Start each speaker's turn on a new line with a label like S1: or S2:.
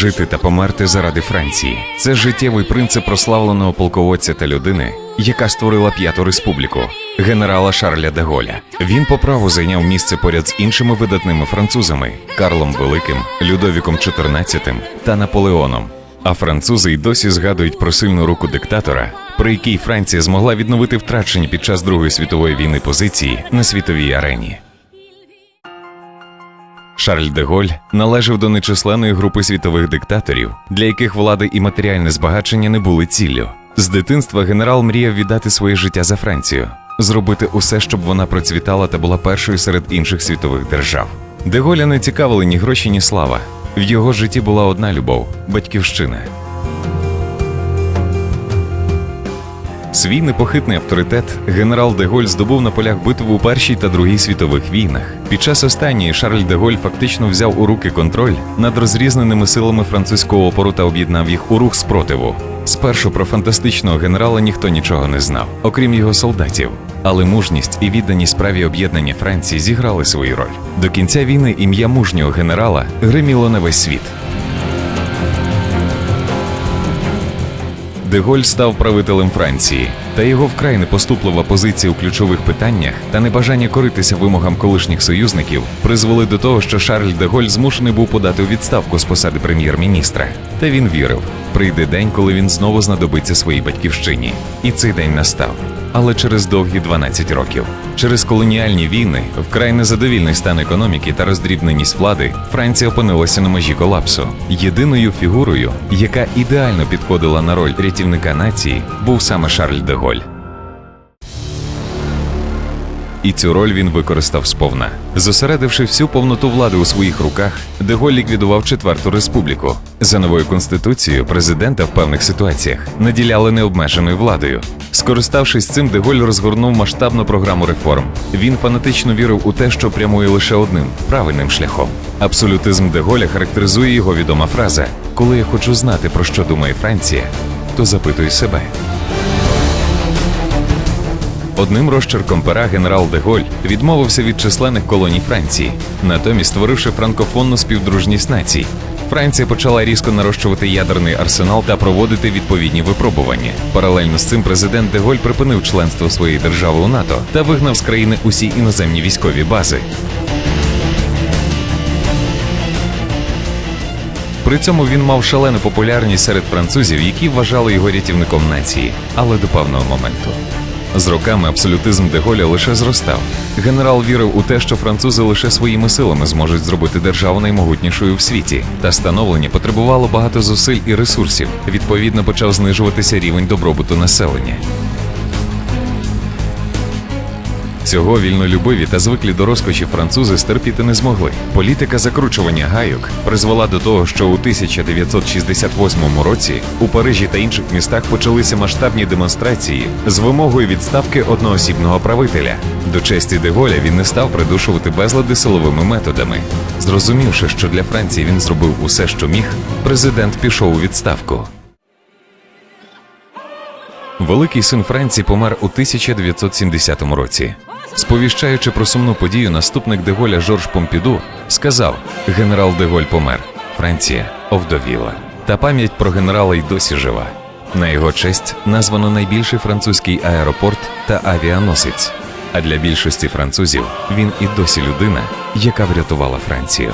S1: Жити та померти заради Франції це життєвий принцип прославленого полководця та людини, яка створила п'яту республіку, генерала Шарля де Голля. Він по праву зайняв місце поряд з іншими видатними французами Карлом Великим, Людовіком XIV та Наполеоном. А французи й досі згадують про сильну руку диктатора, при якій Франція змогла відновити втрачені під час Другої світової війни позиції на світовій арені. Шарль де Голь належав до нечисленної групи світових диктаторів, для яких влади і матеріальне збагачення не були ціллю. З дитинства генерал мріяв віддати своє життя за Францію, зробити усе, щоб вона процвітала та була першою серед інших світових держав. Де Голля не цікавили ні гроші, ні слава. В його житті була одна любов батьківщина. Свій непохитний авторитет генерал де Голь здобув на полях битв у Першій та Другій світових війнах. Під час останньої Шарль де Голь фактично взяв у руки контроль над розрізненими силами французького опору та об'єднав їх у рух спротиву. Спершу про фантастичного генерала ніхто нічого не знав, окрім його солдатів. Але мужність і відданість справі об'єднання Франції зіграли свою роль. До кінця війни ім'я мужнього генерала гриміло на весь світ. Деголь став правителем Франції, та його вкрай непоступлива позиція у ключових питаннях та небажання коритися вимогам колишніх союзників призвели до того, що Шарль Деголь змушений був подати у відставку з посади прем'єр-міністра. Та він вірив, прийде день, коли він знову знадобиться своїй батьківщині. І цей день настав. Але через довгі 12 років, через колоніальні війни, вкрай незадовільний стан економіки та роздрібненість влади, Франція опинилася на межі колапсу. Єдиною фігурою, яка ідеально підходила на роль рятівника нації, був саме Шарль де Голь. І цю роль він використав сповна. Зосередивши всю повноту влади у своїх руках, Деголь ліквідував четверту республіку. За новою конституцією, президента в певних ситуаціях наділяли необмеженою владою. Скориставшись цим, Деголь розгорнув масштабну програму реформ. Він фанатично вірив у те, що прямує лише одним правильним шляхом. Абсолютизм Деголя характеризує його відома фраза: Коли я хочу знати, про що думає Франція, то запитую себе. Одним розчерком пера генерал де Голь відмовився від численних колоній Франції, натомість створивши франкофонну співдружність націй. Франція почала різко нарощувати ядерний арсенал та проводити відповідні випробування. Паралельно з цим президент де Голь припинив членство своєї держави у НАТО та вигнав з країни усі іноземні військові бази. При цьому він мав шалену популярність серед французів, які вважали його рятівником нації, але до певного моменту. З роками абсолютизм Деголя лише зростав. Генерал вірив у те, що французи лише своїми силами зможуть зробити державу наймогутнішою в світі, та становлення потребувало багато зусиль і ресурсів. Відповідно, почав знижуватися рівень добробуту населення. Цього вільнолюбиві та звиклі до розкоші французи стерпіти не змогли. Політика закручування гайок призвела до того, що у 1968 році у Парижі та інших містах почалися масштабні демонстрації з вимогою відставки одноосібного правителя. До честі Деголя він не став придушувати безлади силовими методами. Зрозумівши, що для Франції він зробив усе, що міг, президент пішов у відставку. Великий син Франції помер у 1970 році. Сповіщаючи про сумну подію, наступник Деголя Жорж Помпіду сказав: генерал Деголь помер, Франція овдовіла. Та пам'ять про генерала й досі жива. На його честь названо найбільший французький аеропорт та авіаносець. А для більшості французів він і досі людина, яка врятувала Францію.